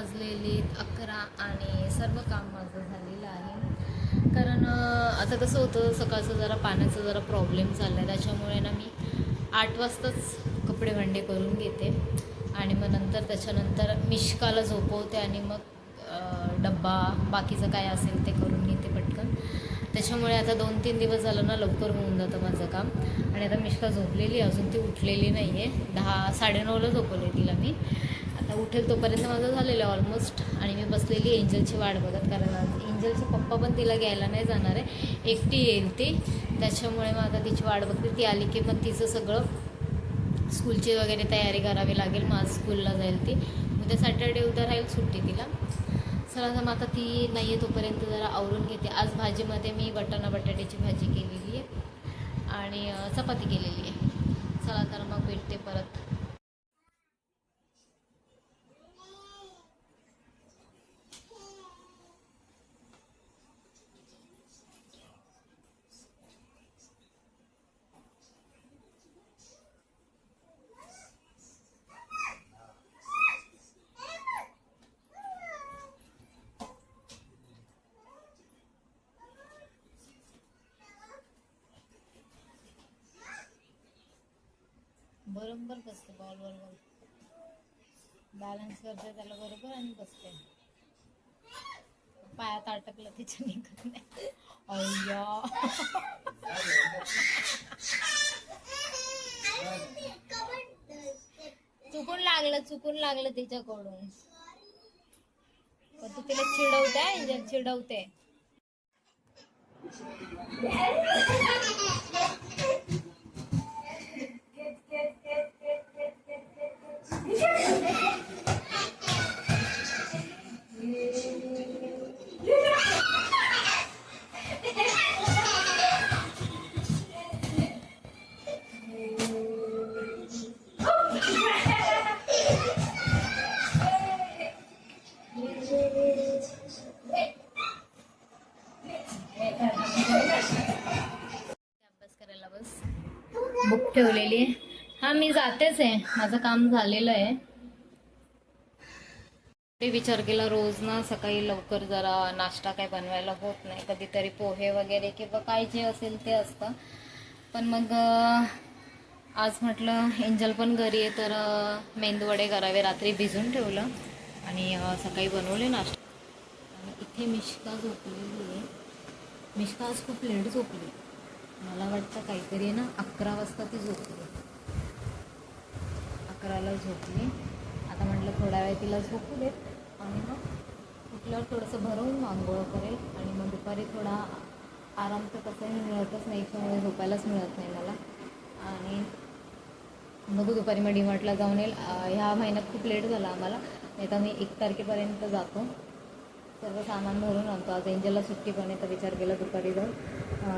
वाजलेले अकरा आणि सर्व काम माझं झालेलं आहे. कारण आता कसं होतं सकाळचं जरा पाण्याचा जरा प्रॉब्लेम चालला आहे त्याच्यामुळे ना मी आठ वाजताच कपडे भांडे करून घेते. आणि मग नंतर त्याच्यानंतर मिश्काला झोपवते आणि मग डब्बा बाकीचं काय असेल ते करून घेते पटकन. त्याच्यामुळे आता दोन तीन दिवस झालं ना लवकर होऊन जातं माझं काम. आणि आता मिश्का झोपलेली अजून ती उठलेली नाही आहे दहा साडेनऊला झोपवले तिला मी. आता उठेल तोपर्यंत माझं झालेलं आहे ऑलमोस्ट आणि मी बसलेली एंजलची वाट बघत कारण आज एंजलचे पप्पा पण तिला घ्यायला नाही जाणार आहे. एकटी येईल ती. त्याच्यामुळे मग आता तिची वाट बघते. ती आली की मग तिचं सगळं स्कूलची वगैरे तयारी करावी लागेल. मग आज स्कूलला जाईल ती. उद्या सॅटर्डे उद्या राहील सुट्टी तिला. चला तर मग आता ती नाही आहे तोपर्यंत जरा आवरून घेते. आज भाजीमध्ये मी बटाणा बटाट्याची भाजी केलेली आहे. आणि चपाती केलेली आहे. चला तर मग भेटते परत. बरोबर बसते बॉल बरोबर. बॅलन्स करते त्याला बरोबर आणि बसते. पायात अटकलं तिच्या निघत नाही. अय्या. चुकून लागलं चुकून लागलं तिच्याकडून. पण तू तिला चिडवते इंजन चिडवते. बुक ठेवलेली आहे. हा मी जातेच आहे. माझं काम झालेलं आहे. विचार केला रोज ना सकाळी लवकर जरा नाश्ता काय बनवायला होत नाही. कधीतरी पोहे वगैरे किंवा काय जे असेल ते असतं. पण मग आज म्हटलं एंजल पण घरी आहे तर मेंदवडे मेंदूवडे करावे. रात्री भिजून ठेवलं आणि सकाळी बनवले नाश्ता. आणि इथे मिश्का झोपलेली आहे. मिश्का आज खूप लेट झोपली. मला वाटतं काहीतरी आहे ना अकरा वाजता ती झोपली. अकराला झोपली. आता म्हटलं थोडा वेळ तिला झोपू देत. आणि मग कुठल्यावर थोडंसं भरवून आंघोळ करेल. आणि मग दुपारी थोडा आराम तर कसंही मिळतच नाही त्यामुळे झोपायलाच मिळत नाही मला. आणि बघू दुपारी मग डीमार्टला जाऊन येईल. ह्या महिन्यात खूप लेट झाला आम्हाला. नाही तर मी एक तारखेपर्यंत जातो. सर्व सामान भरून आणतो आज एंजलला सुट्टी पण आहे तर विचार केला दुपारी जाऊन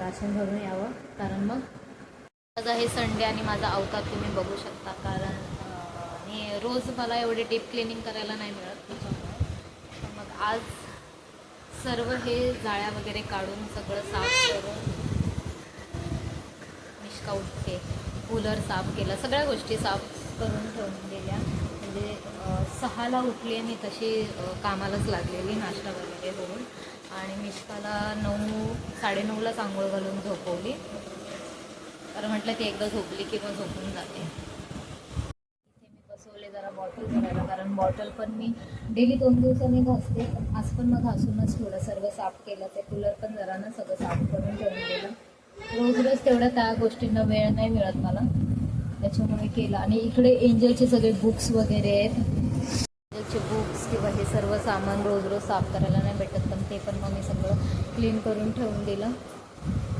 राशन भरून यावं. कारण मग आज आहे संडे आणि माझा अवतार तुम्ही बघू शकता. कारण मी रोज मला एवढे डीप क्लिनिंग करायला नाही मिळत त्याच्यामुळे. मग आज सर्व हे जाळ्या वगैरे काढून सगळं साफ करून मिशका उठते. कूलर साफ केला. सगळ्या गोष्टी साफ करून ठेवून गेल्या. म्हणजे सहाला उठली आणि तशी कामालाच लागलेली नाश्ता वगैरे करून. आणि मिश्काला नऊ साडेनऊलाच आंघोळ घालून झोपवली. तर म्हटलं ती एकदा झोपली की मग झोपून जाते. इथे मी बसवले जरा बॉटल करायला कारण बॉटल पण मी डेली दोन दिवसांनी घासते. आज पण मग घासूनच थोडं सर्व साफ केलं. ते कूलर पण जरा ना सगळं साफ करून ठेवून गेलं रोज रोज तेवढ्या त्या गोष्टींना वेळ नाही मिळत मला. त्याच्यामुळे केलं. आणि इकडे एंजलचे सगळे बुक्स वगैरे आहेत. एंजलचे बुक्स किंवा हे सर्व सामान रोज रोज साफ करायला नाही भेटत पण ते पण मग मी सगळं क्लीन करून ठेवून दिलं.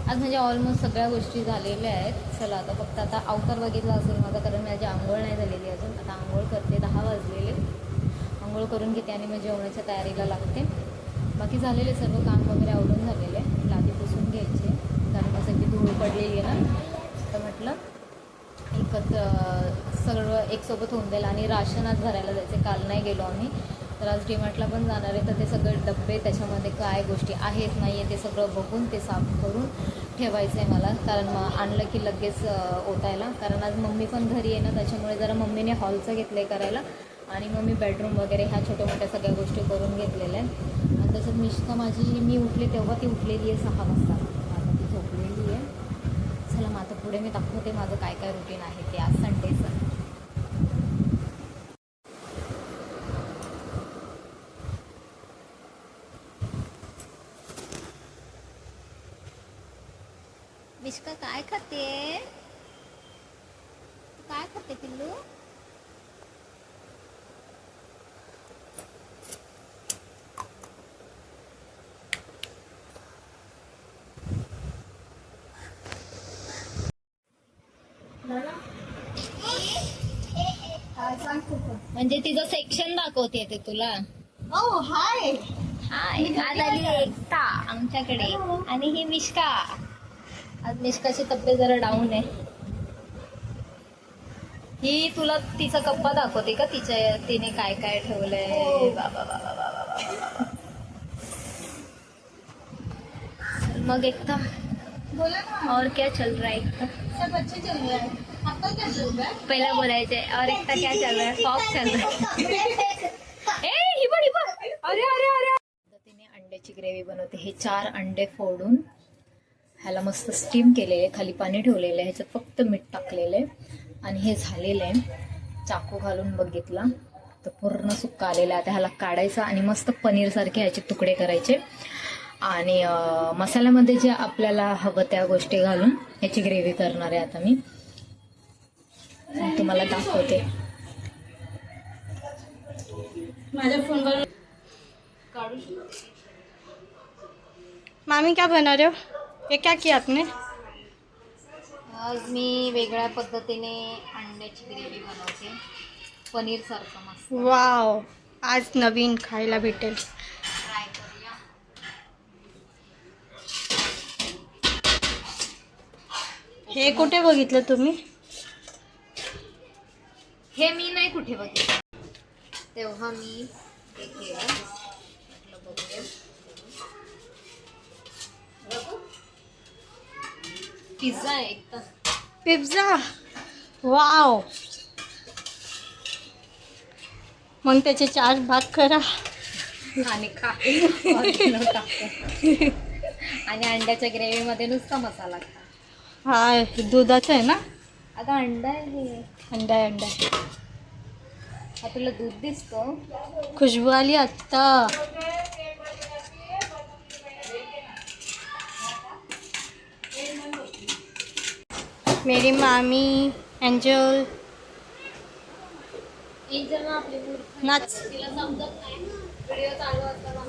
आज म्हणजे ऑलमोस्ट सगळ्या गोष्टी झालेल्या आहेत. चला आता फक्त आता अवतार बघितला असेल माझा कारण माझी आंघोळ नाही झालेली अजून. आता आंघोळ करते दहा वाजलेले. आंघोळ करून घेते आणि मग जेवणाच्या तयारीला लागते. बाकी झालेले सर्व काम वगैरे आवडून झालेले. लादी पुसून घ्यायचे. कारण मग सगळी धूळ पडलेली आहे ना. तर म्हटलं एकत्र सगळं एकसोबत होऊन जाईल आणि राशन आज भरायला जायचं. काल नाही गेलो आम्ही. तर आज डीमार्टला पण जाणार आहे. तर ते सगळे डब्बे त्याच्यामध्ये काय गोष्टी आहेत नाही आहे ते सगळं बघून ते साफ करून ठेवायचं आहे मला. कारण मग आणलं की लगेच ओतायला. कारण आज मम्मी पण घरी आहे ना त्याच्यामुळे जरा मम्मीने हॉलचं घेतलं आहे करायला. आणि मग मी बेडरूम वगैरे ह्या छोट्या मोठ्या सगळ्या गोष्टी करून घेतलेल्या आहेत. आणि त्याच्यात मिश्का माझी मी उठले तेव्हा ती उठलेली आहे सहा वाजता आता ती झोपलेली आहे चला मग आता पुढे मी दाखवते माझं काय काय रुटीन आहे ते आज संडेचं मिश्का काय खाते? काय खाते पिल्लू? म्हणजे तिचं सेक्शन दाखवते ते तुला. Oh, hi. हाय आज आली एकता आमच्याकडे. आणि ही मिश्का. आज मिश्काची तब्येत जरा डाऊन आहे. ही तुला तिचा कप्पा दाखवते का? तिच्या तिने काय काय ठेवलंय. बाबा बाबा बाबा बाबा मग एकता बोला ना. और क्या चल रहा है एकता सब अच्छे चल रहा है। पहिला बोलायचंय. और एकता क्या चल रहा है? फॉक चल है. ही ही बघ. अरे अरे अरे. पद्धतीने अंड्याची ग्रेव्ही बनवते. हे चार अंडे फोडून ह्याला मस्त स्टीम केलेले खाली पाणी ठेवलेलं आहे ह्याच्यात फक्त मीठ टाकलेलं. आहे आणि हे झालेलं. आहे चाकू घालून बघितला. तर पूर्ण सुक्का आलेला आहे. आता ह्याला काढायचा आणि मस्त पनीरसारखे ह्याचे तुकडे करायचे. आणि मसाल्यामध्ये जे आपल्याला हवं त्या गोष्टी घालून ह्याची ग्रेव्ही करणार आहे आता मी. तुम्हाला दाखवते. माझ्या फोनवर मामी क्या बना रहे हो? ये क्या किया आपने? आज मी वेगळ्या पद्धतीने अंड्याची ग्रेव्ही बनवते. पनीर सारखं मस्त. वाव आज नवीन खायला भेटेल. ट्राय करूया. हे कुठे बघितलं तुम्ही? हे मी नाही कुठे बघितलं. तेव्हा मी हे केलं म्हटलं बघूया. बघू. पिझ्झा आहे एक तर. पिझ्झा? वाव. मग त्याचे चार भाग करा. आणि खा. आणि अंड्याच्या ग्रेव्हीमध्ये नुसता मसाला खा. हा दुधाचं आहे ना? अगं अंडा आहे. अंडा आहे, अंडा. हा तुला दूध दिसतो. खुशबू आली आत्ता. मेरी मामी एंजल. एंजल ना आपली नाच. तिला समजत नाही. व्हिडिओ चालू असताना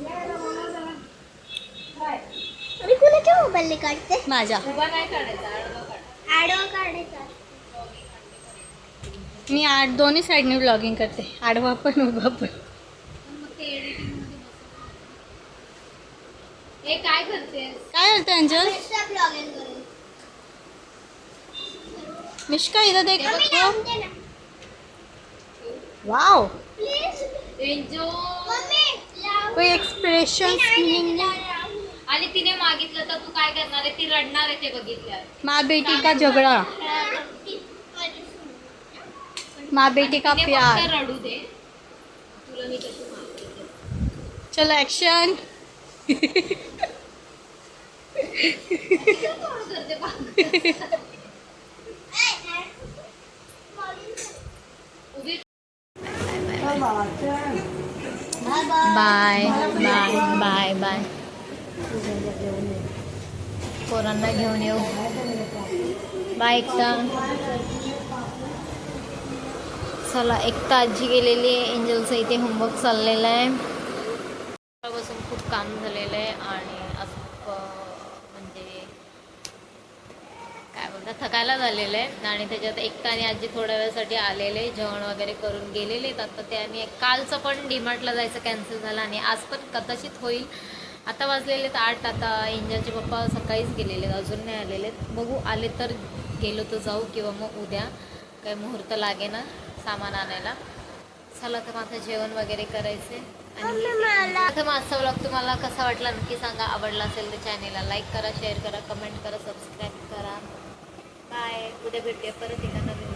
मी कुणाच्या मोबाईलने काढते? माझ्या. उभा नाही काढायचा आडवा काढ. आडवा काढायचा. मी आठ दोन्ही साईडने ब्लॉगिंग करते. आडवा पण उभा पण. मग ते एडिटिंगमध्ये बसव. हे काय काय करते ब्लॉगिंग करू. मिश्का इथं देख. Wow please Enzo. मम्मी लावून कोई एक्सप्रेशन आणि तिने मागितलं तर तू काय करणार आहे? ती रडणार आहे ते बघितल्यावर. माँ बेटी का झगड़ा? माँ बेटी का प्यार फक्त रडू दे. तुला मी कशी मागते चलो ऍक्शन. उभी बाय बाय बाय बाय पोरांना घेऊन येऊ. बाय एकटा. चला एकटा आजी गेलेली आहे. एंजलचं इथे होमवर्क चाललेला आहे. बसून खूप काम झालेलं आहे आणि असं म्हणजे काय बोलतात थकायला झालेलं आहे. आणि त्याच्यात एकटा आणि आजी थोड्या वेळासाठी आलेले जेवण वगैरे करून गेलेले आहेत. आता ते आम्ही कालचं पण डीमार्टला जायचं कॅन्सल झालं आणि आज पण कदाचित होईल. आता वाजलेले आहेत आठ. आता एंजलचे पप्पा सकाळीच गेलेले आहेत. अजून नाही आलेले आहेत. बघू आले तर गेलो तर जाऊ किंवा मग उद्या. काही मुहूर्त लागे ना सामान आणायला. चला तर माझं जेवण वगैरे करायचे. आणि माझा व्लॉग तुम्हाला कसा वाटला नक्की सांगा. आवडला असेल तर चॅनेलला लाईक करा शेअर करा कमेंट करा सबस्क्राईब करा. बाय उद्या भेटूया परत एका नवीन